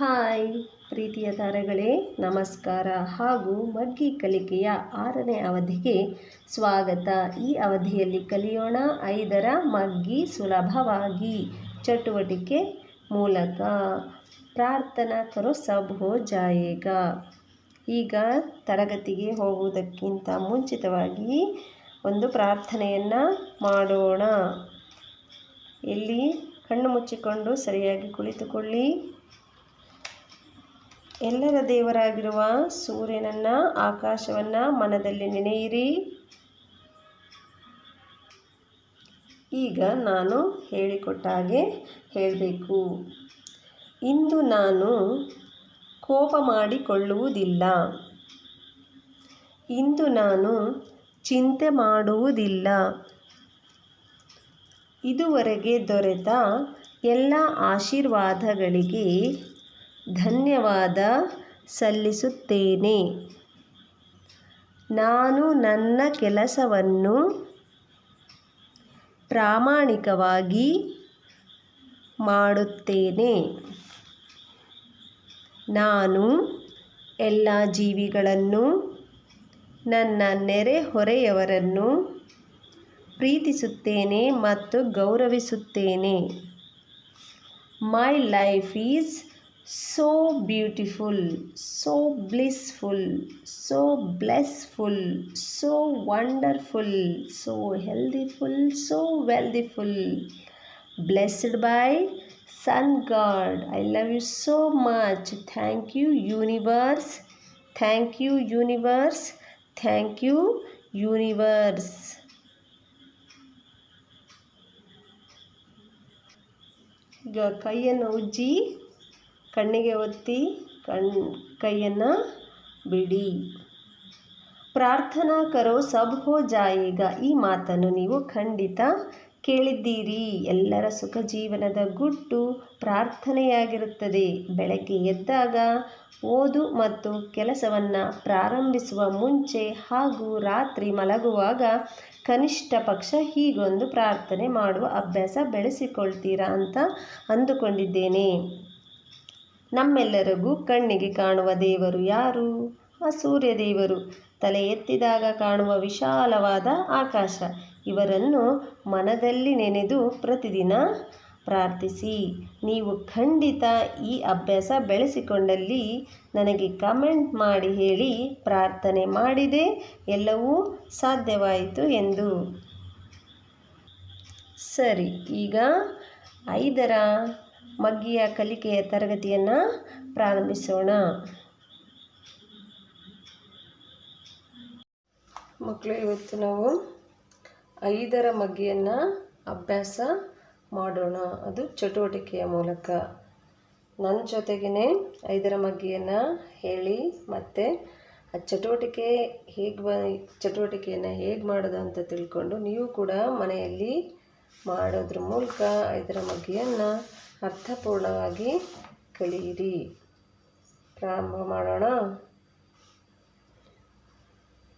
Hi ಪ್ರೀತಿಯ ತಾರೆಗಳೇ, ನಮಸ್ಕಾರ ಹಾಗೂ ಮಗ್ಗಿ ಕಲಿಕೆಯ ಆರನೇ ಅವಧಿಗೆ ಸ್ವಾಗತ. ಈ ಅವಧಿಯಲ್ಲಿ ಕಲಿಯೋಣ ಐದರ ಮಗ್ಗಿ ಸುಲಭವಾಗಿ. ಚಟುವಟಿಕೆ ಮೂಲಕ ಪ್ರಾರ್ಥನಾ ಕರೋ ಸಬ್ ಹೋ ಜಾಯೇಗಾ. ಈಗ ತರಗತಿಗೆ ಹೋಗುವುದಕ್ಕಿಂತ ಮುಂಚಿತವಾಗಿ ಒಂದು ಪ್ರಾರ್ಥನೆಯನ್ನು ಮಾಡೋಣ. ಇಲ್ಲಿ ಕಣ್ಣು ಮುಚ್ಚಿಕೊಂಡು ಸರಿಯಾಗಿ ಕುಳಿತುಕೊಳ್ಳಿ. ಎಲ್ಲರ ದೇವರಾಗಿರುವ ಸೂರ್ಯನನ್ನು ಆಕಾಶವನ್ನು ಮನದಲ್ಲಿ ನೆನೆಯಿರಿ. ಈಗ ನಾನು ಹೇಳಿಕೊಟ್ಟ ಹಾಗೆ ಹೇಳಬೇಕು. ಇಂದು ನಾನು ಕೋಪ ಮಾಡಿಕೊಳ್ಳುವುದಿಲ್ಲ. ಇಂದು ನಾನು ಚಿಂತೆ ಮಾಡುವುದಿಲ್ಲ. ಇದುವರೆಗೆ ದೊರೆತ ಎಲ್ಲ ಆಶೀರ್ವಾದಗಳಿಗೆ ಧನ್ಯವಾದ ಸಲ್ಲಿಸುತ್ತೇನೆ. ನಾನು ನನ್ನ ಕೆಲಸವನ್ನು ಪ್ರಾಮಾಣಿಕವಾಗಿ ಮಾಡುತ್ತೇನೆ. ನಾನು ಎಲ್ಲ ಜೀವಿಗಳನ್ನು ನನ್ನ ನೆರೆಹೊರೆಯವರನ್ನು ಪ್ರೀತಿಸುತ್ತೇನೆ ಮತ್ತು ಗೌರವಿಸುತ್ತೇನೆ. My life is so beautiful so blissful so blessful so wonderful so healthiful so wealthiful blessed by sun god I love you so much thank you universe thank you universe thank you universe ಈಗ ಕೈಯನ್ನು ಉಜ್ಜಿ ಕಣ್ಣಿಗೆ ಒತ್ತಿ, ಕಣ್, ಕೈಯನ್ನು ಬಿಡಿ. ಪ್ರಾರ್ಥನಾ ಕರೋ ಸಬ್ ಹೋ ಜಾಯೇಗ. ಈ ಮಾತನ್ನು ನೀವು ಖಂಡಿತ ಕೇಳಿದ್ದೀರಿ. ಎಲ್ಲರ ಸುಖ ಜೀವನದ ಗುಟ್ಟು ಪ್ರಾರ್ಥನೆಯಾಗಿರುತ್ತದೆ. ಬೆಳಗ್ಗೆ ಎದ್ದಾಗ ಓದು ಮತ್ತು ಕೆಲಸವನ್ನು ಪ್ರಾರಂಭಿಸುವ ಮುಂಚೆ ಹಾಗೂ ರಾತ್ರಿ ಮಲಗುವಾಗ ಕನಿಷ್ಠ ಪಕ್ಷ ಹೀಗೊಂದು ಪ್ರಾರ್ಥನೆ ಮಾಡುವ ಅಭ್ಯಾಸ ಬೆಳೆಸಿಕೊಳ್ತೀರಾ ಅಂತ ಅಂದುಕೊಂಡಿದ್ದೇನೆ. ನಮ್ಮೆಲ್ಲರಿಗೂ ಕಣ್ಣಿಗೆ ಕಾಣುವ ದೇವರು ಯಾರು? ಆ ಸೂರ್ಯ ದೇವರು ತಲೆ ಎತ್ತಿದಾಗ ಕಾಣುವ ವಿಶಾಲವಾದ ಆಕಾಶ. ಇವರನ್ನು ಮನದಲ್ಲಿ ನೆನೆದು ಪ್ರತಿದಿನ ಪ್ರಾರ್ಥಿಸಿ. ನೀವು ಖಂಡಿತ ಈ ಅಭ್ಯಾಸ ಬೆಳೆಸಿಕೊಂಡಲ್ಲಿ ನನಗೆ ಕಮೆಂಟ್ ಮಾಡಿ ಹೇಳಿ ಪ್ರಾರ್ಥನೆ ಮಾಡಿದೆ. ಎಲ್ಲವೂ ಸಾಧ್ಯವಾಯಿತು ಎಂದು. ಸರಿ, ಈಗ ಐದರ ಮಗ್ಗಿಯ ಕಲಿಕೆಯ ತರಗತಿಯನ್ನು ಪ್ರಾರಂಭಿಸೋಣ. ಮಕ್ಕಳು ಇವತ್ತು ನಾವು ಐದರ ಮಗ್ಗಿಯನ್ನು ಅಭ್ಯಾಸ ಮಾಡೋಣ. ಅದು ಚಟುವಟಿಕೆಯ ಮೂಲಕ. ನನ್ನ ಜೊತೆಗೇ ಐದರ ಮಗ್ಗಿಯನ್ನು ಹೇಳಿ ಮತ್ತು ಆ ಚಟುವಟಿಕೆ ಹೇಗೆ ಬ, ಚಟುವಟಿಕೆಯನ್ನು ಹೇಗೆ ಮಾಡೋದು ಅಂತ ತಿಳ್ಕೊಂಡು ನೀವು ಕೂಡ ಮನೆಯಲ್ಲಿ ಮಾಡೋದ್ರ ಮೂಲಕ ಐದರ ಮಗ್ಗಿಯನ್ನು ಅರ್ಥಪೂರ್ಣವಾಗಿ ಕಲಿಯಿರಿ ಪ್ರಾರಂಭ ಮಾಡೋಣ.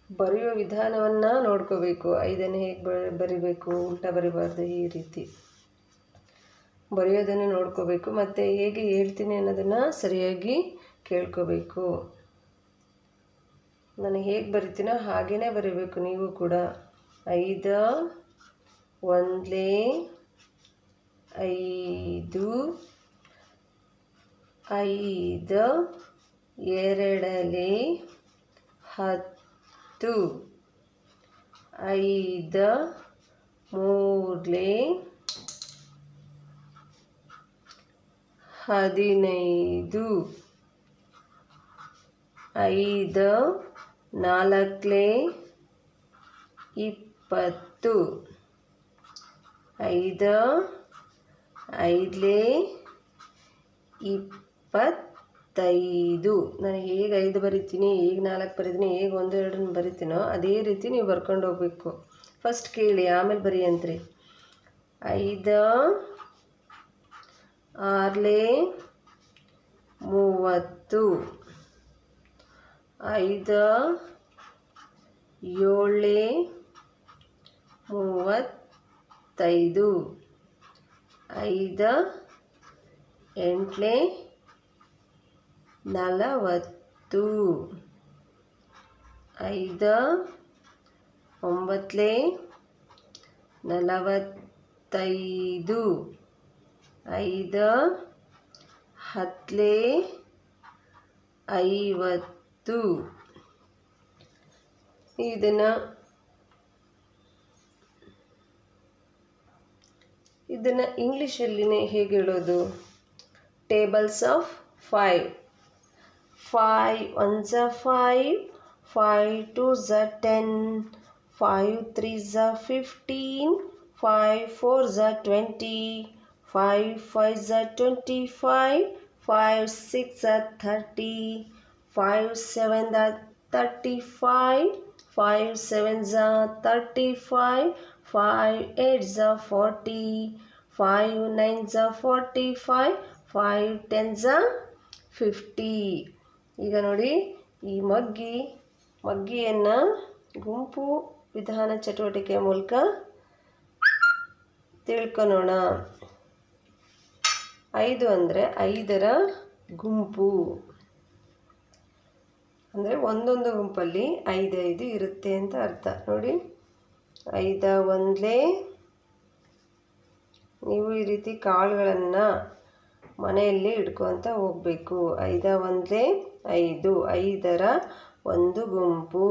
ಬರೆಯುವ ವಿಧಾನವನ್ನು ನೋಡ್ಕೋಬೇಕು. ಐದನ್ನು ಹೇಗೆ ಬರಿಬೇಕು, ಉಲ್ಟ ಬರಿಬಾರ್ದು ಈ ರೀತಿ. ಬರೆಯೋದನ್ನು ನೋಡ್ಕೋಬೇಕು, ಮತ್ತು ಹೇಗೆ ಹೇಳ್ತೀನಿ ಅನ್ನೋದನ್ನು ಸರಿಯಾಗಿ ಕೇಳ್ಕೋಬೇಕು. ನಾನು ಹೇಗೆ ಬರಿತೀನೋ ಹಾಗೇ ಬರಿಬೇಕು ನೀವು ಕೂಡ. ಐದು, ಒಂದ್ಲೇ ಐದು ಐದು ಎರಡನೇ ಹತ್ತು ಐದು ಮೂರನೇ ಹದಿನೈದು ಐದು ನಾಲ್ಕಲೇ ಇಪ್ಪತ್ತು ಐದು ಐದಲೇ ಇಪ್ಪತ್ತೈದು. ನಾನು ಹೇಗೆ ಐದು ಬರಿತೀನಿ, ಹೇಗೆ ನಾಲ್ಕು ಬರಿತೀನಿ, ಹೇಗೆ ಒಂದು, ಎರಡನ್ನು ಬರಿತೀನೋ ಅದೇ ರೀತಿ ನೀವು ಬರ್ಕೊಂಡು ಹೋಗ್ಬೇಕು. ಫಸ್ಟ್ ಕೇಳಿ, ಆಮೇಲೆ ಬರಿ ಅಂತ್ರಿ ಐದು, ಆರ್ಲೆ ಮೂವತ್ತು. ಐದ, ಏಳೇ ಮೂವತ್ತೈದು. ಐದು ಎಂಟ್ಲೆ ನಲವತ್ತು. ಐದ ಒಂಬತ್ತಲೇ ನಲವತ್ತೈದು. ಐದು ಹತ್ತಲೇ ಐವತ್ತು. ಇದನ್ನು ಇದನ್ನು ಇಂಗ್ಲೀಷಲ್ಲಿನೇ ಹೇಗೆ ಹೇಳೋದು? Tables of five five one are five five two are ten five three are fifteen five four are twenty five five are twenty five five six are thirty five seven are thirty five five seven are thirty five five eight are forty five nine are five five ten are fifty ಈಗ ನೋಡಿ, ಈ ಮಗ್ಗಿ, ಮಗ್ಗಿಯನ್ನು ಗುಂಪು ವಿಧಾನ ಚಟುವಟಿಕೆಯ ಮೂಲಕ ತಿಳ್ಕೊಳೋಣ. ಐದು ಅಂದರೆ ಐದರ ಗುಂಪು. ಅಂದರೆ ಒಂದೊಂದು ಗುಂಪಲ್ಲಿ ಐದೈದು ಇರುತ್ತೆ ಅಂತ ಅರ್ಥ. ನೋಡಿ. ಐದ ಒಂದ್ಲೇ. ನೀವು ಈ ರೀತಿ ಕಾಳುಗಳನ್ನು ಮನೆಯಲ್ಲಿ ಇಟ್ಕೊತ ಹೋಗಬೇಕು. ಐದ ಒಂದ್ಲೇ ಐದು, ಐದರ ಒಂದು ಗುಂಪು.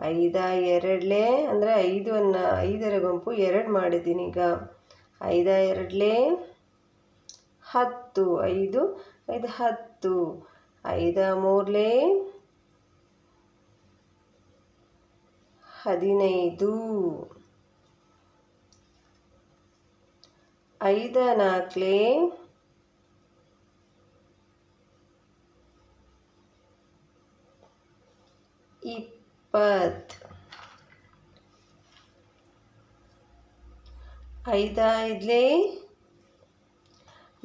ಐದ ಎರಡಲೇ ಅಂದರೆ ಐದು ಅನ್ನ, ಐದರ ಗುಂಪು ಎರಡು ಮಾಡಿದ್ದೀನಿ ಈಗ. ಐದ ಎರಡಲೇ ಹತ್ತು, ಐದು ಐದು ಹತ್ತು. ಐದ ಮೂರಲೇ ಹದಿನೈದು. ಐದ ನಾಲ್ಕಲೆ ಇಪ್ಪತ್ತು ಐದಾಯ್ಲೆ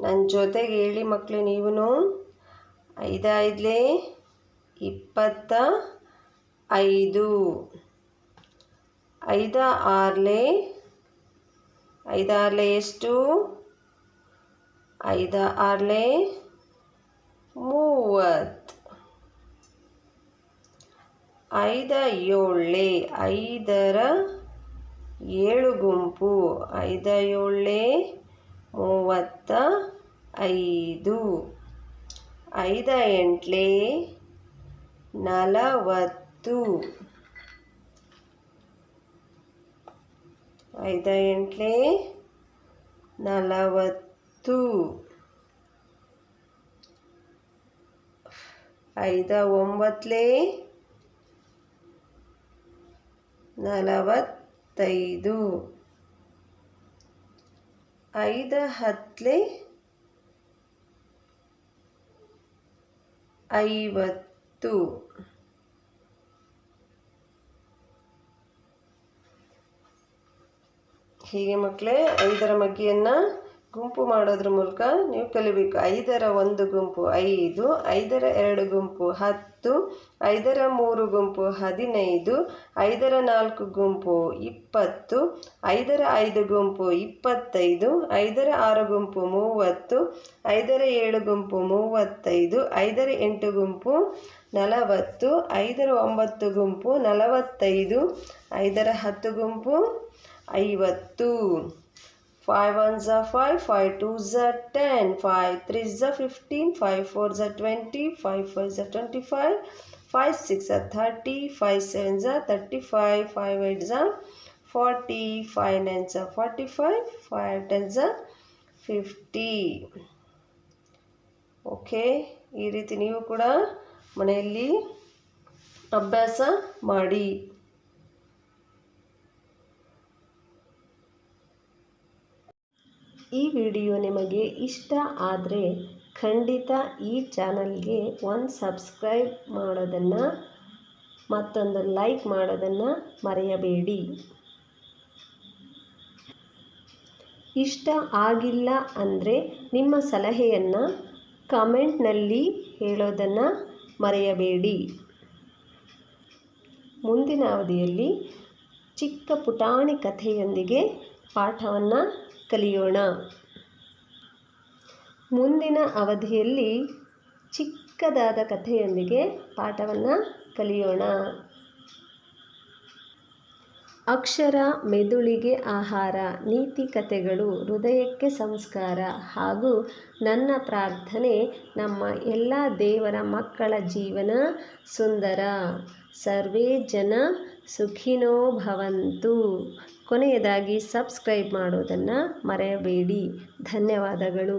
ನನ್ನ ಜೊತೆಗೆ ಹೇಳಿ ಮಕ್ಕಳು ನೀವು ಐದಾಯ್ಲೆ ಇಪ್ಪತ್ತ ಐದು. ಐದ ಆರ್ಲೆ ಐದ ಆರಲೇ ಎಷ್ಟು? ಐದ ಆರ್ಲೆ ಮೂವತ್ತು. ಐದ ಏಳೆ ಐದರ ಏಳು ಗುಂಪು. ಐದ ಏಳೆ ಮೂವತ್ತ ಐದು. ಐದ ಎಂಟ್ಲೆ ನಲವತ್ತು. ಐದ ಎಂಟ್ಲಿ ನಲವತ್ತು. ಐದ ಒಂಬತ್ತಲೇ ನಲವತ್ತೈದು. ಐದ ಹತ್ತಲೇ ಐವತ್ತು. ಹೀಗೆ ಮಕ್ಕಳೇ, ಐದರ ಮಗ್ಗಿಯನ್ನು ಗುಂಪು ಮಾಡೋದ್ರ ಮೂಲಕ ನೀವು ಕಲಿಬೇಕು. ಐದರ ಒಂದು ಗುಂಪು ಐದು, ಐದರ ಎರಡು ಗುಂಪು ಹತ್ತು, ಐದರ ಮೂರು ಗುಂಪು ಹದಿನೈದು, ಐದರ ನಾಲ್ಕು ಗುಂಪು ಇಪ್ಪತ್ತು, ಐದರ ಐದು ಗುಂಪು ಇಪ್ಪತ್ತೈದು, ಐದರ ಆರು ಗುಂಪು ಮೂವತ್ತು, ಐದರ ಏಳು ಗುಂಪು ಮೂವತ್ತೈದು, ಐದರ ಎಂಟು ಗುಂಪು ನಲವತ್ತು, ಐದರ ಒಂಬತ್ತು ಗುಂಪು ನಲವತ್ತೈದು, ಐದರ ಹತ್ತು ಗುಂಪು ಐವತ್ತು. Five one are five five two are ten five three are fifteen five four are twenty five five are twenty five five six are thirty five seven are thirty five five eight are forty five nine are forty five five ten are fifty okay ಈ ರೀತಿ ನೀವು ಕೂಡ ಮನೆಯಲ್ಲಿ ಅಭ್ಯಾಸ ಮಾಡಿ. ಈ video ನಿಮಗೆ ಇಷ್ಟ ಆದರೆ ಖಂಡಿತ ಈ ಚಾನಲ್ಗೆ ಒಂದು ಸಬ್ಸ್ಕ್ರೈಬ್ ಮಾಡೋದನ್ನು ಮತ್ತೊಂದು ಲೈಕ್ ಮಾಡೋದನ್ನು ಮರೆಯಬೇಡಿ. ಇಷ್ಟ ಆಗಿಲ್ಲ ಅಂದರೆ ನಿಮ್ಮ ಸಲಹೆಯನ್ನು ಕಮೆಂಟ್ನಲ್ಲಿ ಹೇಳೋದನ್ನು ಮರೆಯಬೇಡಿ. ಮುಂದಿನ ಅವಧಿಯಲ್ಲಿ ಚಿಕ್ಕ ಪುಟಾಣಿ ಕಥೆಯೊಂದಿಗೆ ಪಾಠವನ್ನು ಕಲಿಯೋಣ. ಮುಂದಿನ ಅವಧಿಯಲ್ಲಿ ಚಿಕ್ಕದಾದ ಕಥೆಯೊಂದಿಗೆ ಪಾಠವನ್ನು ಕಲಿಯೋಣ. ಅಕ್ಷರ, ಮೆದುಳಿಗೆ ಆಹಾರ, ನೀತಿ ಕಥೆಗಳು, ಹೃದಯಕ್ಕೆ ಸಂಸ್ಕಾರ ಹಾಗೂ ನನ್ನ ಪ್ರಾರ್ಥನೆ ನಮ್ಮ ಎಲ್ಲ ದೇವರ ಮಕ್ಕಳ ಜೀವನ ಸುಂದರ. ಸರ್ವೇ ಜನ ಸುಖಿನೋ ಭವಂತು. ಕೊನೆಯದಾಗಿ ಸಬ್ಸ್ಕ್ರೈಬ್ ಮಾಡೋದನ್ನು ಮರೆಯಬೇಡಿ. ಧನ್ಯವಾದಗಳು.